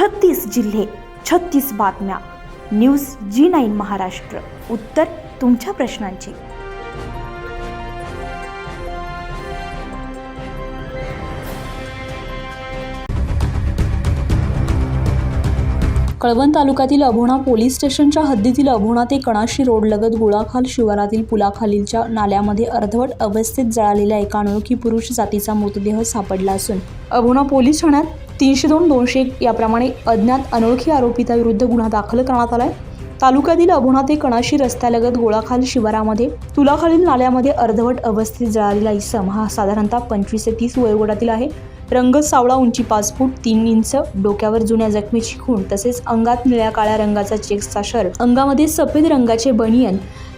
छत्तीस जिल्हे छत्तीस बातम्या. News G nine Maharashtra. उत्तर तुमच्या प्रश्नांची. कळवण तालुक्यातील अभोणा पोलीस स्टेशनच्या हद्दीतील अभोणा ते कणाशी रोडलगत गुळाखाल शिवारातील पुलाखालीलच्या नाल्यामध्ये अर्धवट अवस्थेत जळालेल्या एका अनोळखी पुरुष जातीचा मृतदेह सापडला असून अभोणा पोलीस ठाण्यात तीनशे दोन दोनशे एक याप्रमाणे अज्ञात अनोळखी आरोपिताविरुद्ध गुन्हा दाखल करण्यात आलाय. तालुक्यातील अभोणा ते कणाशी रस्त्यालगत गोळाखाल शिवारामध्ये तुलाखालील नाल्यामध्ये अर्धवट अवस्थेत जळालेला इसम हा साधारणतः पंचवीस ते तीस वयोगटातील आहे. रंग सावळा उंची पाच फूट तीन इंच डोक्यावर जुन्या जखमेची खूण तसेच अंगात निळ्या काळ्या रंगाचा चेक्सचा शर्ट अंगामध्ये सफेद रंगाचे बनियन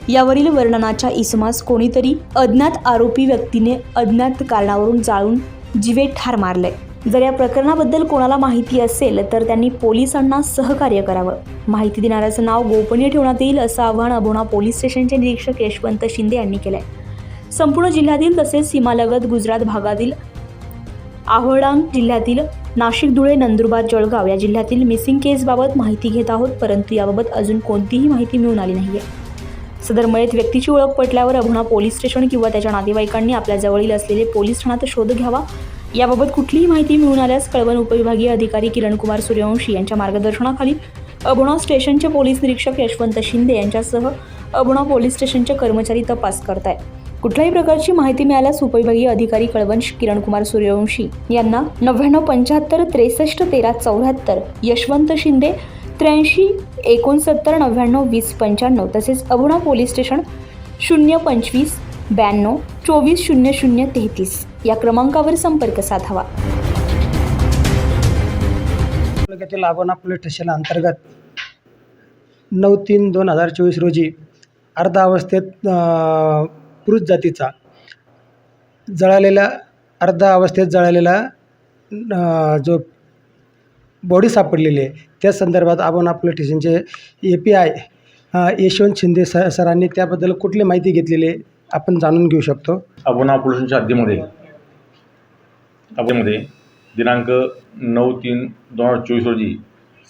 यावरील वर्णनाच्या इसमास कोणीतरी अज्ञात आरोपी व्यक्तीने अज्ञात कारणावरून जाळून जिवे ठार मारले जर या प्रकरणाबद्दल कोणाला माहिती असेल तर त्यांनी पोलिसांना सहकार्य करावं. माहिती देणाऱ्याचं नाव गोपनीय ठेवण्यात येईल असं आवाहन अभोणा पोलीस स्टेशनचे निरीक्षक यशवंत शिंदे यांनी केलंय. संपूर्ण जिल्ह्यातील तसेच सीमालगत गुजरात भागातील आव्हाडांग जिल्ह्यातील नाशिक धुळे नंदुरबार जळगाव या जिल्ह्यातील मिसिंग केसबाबत माहिती घेत आहोत परंतु याबाबत अजून कोणतीही माहिती मिळून आली नाही आहे सदर मयत व्यक्तीची ओळख पटल्यावर अभुणा पोलीस स्टेशन किंवा त्याच्या नातेवाईकांनी आपल्या जवळील असलेले पोलीस ठाण्यात शोध घ्यावा याबाबत कुठलीही माहिती मिळून आल्यास कळवण उपविभागीय अधिकारी किरणकुमार सूर्यवंशी यांच्या मार्गदर्शनाखाली अभुणा स्टेशनचे पोलीस निरीक्षक यशवंत शिंदे यांच्यासह अभुणा पोलीस स्टेशनचे कर्मचारी तपास करतायत. कुठल्याही प्रकारची माहिती मिळाल्यास उपविभागीय अधिकारी कळवंश किरणकुमार सूर्यवंशी यांना नव्याण्णव पंच्याहत्तर त्रेसष्ट तेरा चौऱ्याहत्तर यशवंत शिंदे त्र्याऐंशी एकोणसत्तर नव्याण्णव वीस पंच्याण्णव तसेच अभुणा पोलीस स्टेशन शून्य पंचवीस ब्याण्णव चोवीस शून्य शून्य तेहतीस. या क्रमांकावर संपर्क साधावा. तालुक्यातील आगोना पोलीस स्टेशन अंतर्गत नऊ तीन दोन हजार चोवीस रोजी अर्धा अवस्थेत पुरुष जातीचा जळालेला अर्धा अवस्थेत जळालेला जो बॉडी सापडलेली आहे. त्या संदर्भात आगोना पोलीस स्टेशनचे A P I Yashwant Shinde स सरांनी त्याबद्दल कुठली माहिती घेतलेली आहे? आपण जाणून घेऊ शकतो. अबोना पोलिसांच्या हद्दीमध्ये. हद्दीमध्ये दिनांक नऊ तीन दोन हजार चोवीस रोजी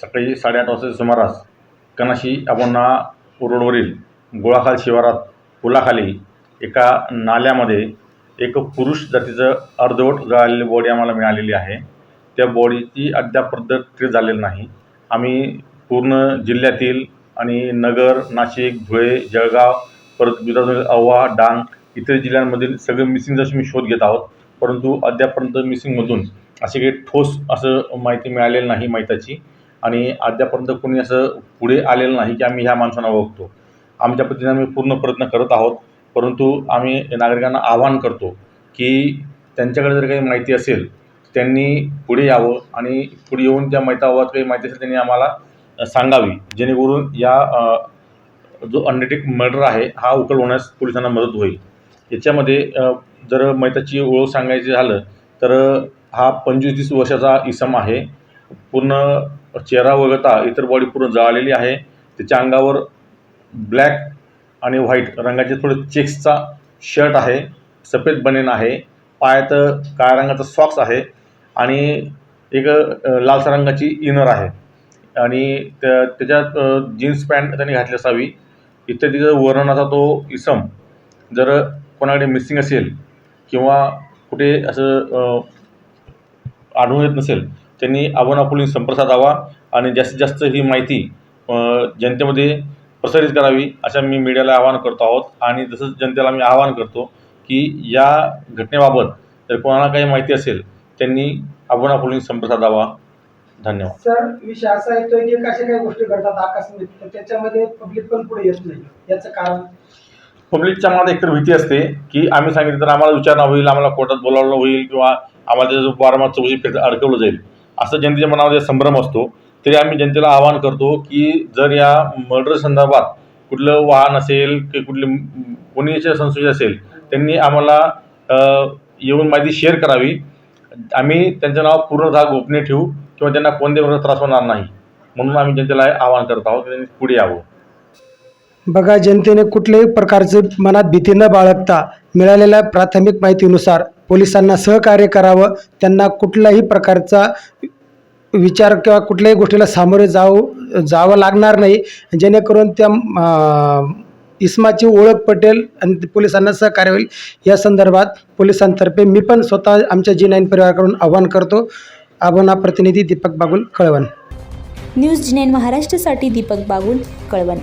सकाळी साडेआठ वाजताच्या सुमारास कनाशी अबोना रोडवरील गोळाखाल शिवारात पुलाखाली एका नाल्यामध्ये एक पुरुष जातीचं अर्धवट जळालेली बॉडी आम्हाला मिळालेली आहे. त्या बॉडीची पद्धत ट्रेस झालेली नाही. आम्ही पूर्ण जिल्ह्यातील आणि नगर नाशिक धुळे जळगाव परत गुजरात अव्वा डांग इतर जिल्ह्यांमधील सगळे मिसिंगचा मी शोध घेत आहोत परंतु अद्यापर्यंत मिसिंगमधून असे काही ठोस असं माहिती मिळालेली नाही माहिताची आणि अद्यापर्यंत कोणी असं पुढे आलेलं नाही की आम्ही ह्या माणसांना ओळखतो. आमच्या पद्धतीने आम्ही पूर्ण प्रयत्न करत आहोत परंतु आम्ही नागरिकांना आवाहन करतो की त्यांच्याकडे जर काही माहिती असेल त्यांनी पुढे यावं आणि पुढे येऊन त्या माहिताबाबत काही माहिती असेल त्यांनी आम्हाला सांगावी जेणेकरून या जो अंडरटेक मर्डर आहे हा उकल होण्यास पोलिसांना मदत होईल. याच्यामध्ये जर मैताची ओळख सांगायची झालं तर हा पंचवीस तीस वर्षाचा इसम आहे. पूर्ण चेहरा वगळता इतर बॉडी पूर्ण जळालेली आहे. त्याच्या अंगावर ब्लॅक आणि व्हाईट रंगाचे थोडे चेक्सचा शर्ट आहे. सफेद बनेन आहे. पायात काळ्या रंगाचा सॉक्स आहे. आणि एक लालसा रंगाची इनर आहे. आणि त्या त्याच्यात जीन्स पॅन्ट त्यांनी घातली असावी. इत्यादीचा वर्णनाचा तो इसम जर कोणाकडे मिसिंग असेल किंवा कुठे असं आढळून येत नसेल त्यांनी अबोना पोलीस संपर्क साधावा आणि जास्तीत जास्त ही माहिती जनतेमध्ये प्रसारित करावी अशा मी मीडियाला आवाहन करतो आहोत. आणि तसंच जनतेला मी आवाहन करतो की या घटनेबाबत जर कोणाला काही माहिती असेल त्यांनी अबोना पोलीस संपर्क साधावा धन्यवाद. सर विषय असा येतोय की अशा काही गोष्टी घडतात आकस्मिक तर त्याच्यामध्ये पब्लिक पण पुढे येत नाही. याचं कारण? पब्लिकच्या मनात एकतर भीती असते की आम्ही सांगितलं तर आम्हाला विचारणा होईल आम्हाला कोर्टात बोलावलं होईल किंवा आम्हाला त्याचं वारंवार चौकशी फेट अडकवलं जाईल. असं जनतेच्या मनामध्ये संभ्रम असतो. तरी आम्ही जनतेला आवाहन करतो की जर या मर्डर संदर्भात कुठलं वाहन असेल की कुठली कोणी याच्या संशय असेल त्यांनी आम्हाला येऊन माहिती शेअर करावी. आम्ही त्यांचं नाव पूर्णतः गोपनीय ठेवू. किंवा त्यांना कोणत्या प्रकारचा त्रास होणार नाही. म्हणून आम्ही जनतेला आवाहन करत आहोत की त्यांनी पुढे यावं. बघा जनतेने कुठल्याही प्रकारचे मनात भीती न बाळगता मिळालेल्या प्राथमिक माहितीनुसार पोलिसांना सहकार्य करावं. त्यांना कुठल्याही प्रकारचा विचार किंवा कुठल्याही गोष्टीला सामोरे जाऊ जावं लागणार नाही. जेणेकरून त्या इस्माची ओळख पटेल आणि पोलिसांना सहकार्य होईल. या संदर्भात पोलिसांतर्फे मी पण स्वतः आमच्या जी नाईन परिवाराकडून आव्हान करतो. आबोना प्रतिनिधी Deepak Bagul Kalwan. News G nine महाराष्ट्रसाठी Deepak Bagul Kalwan.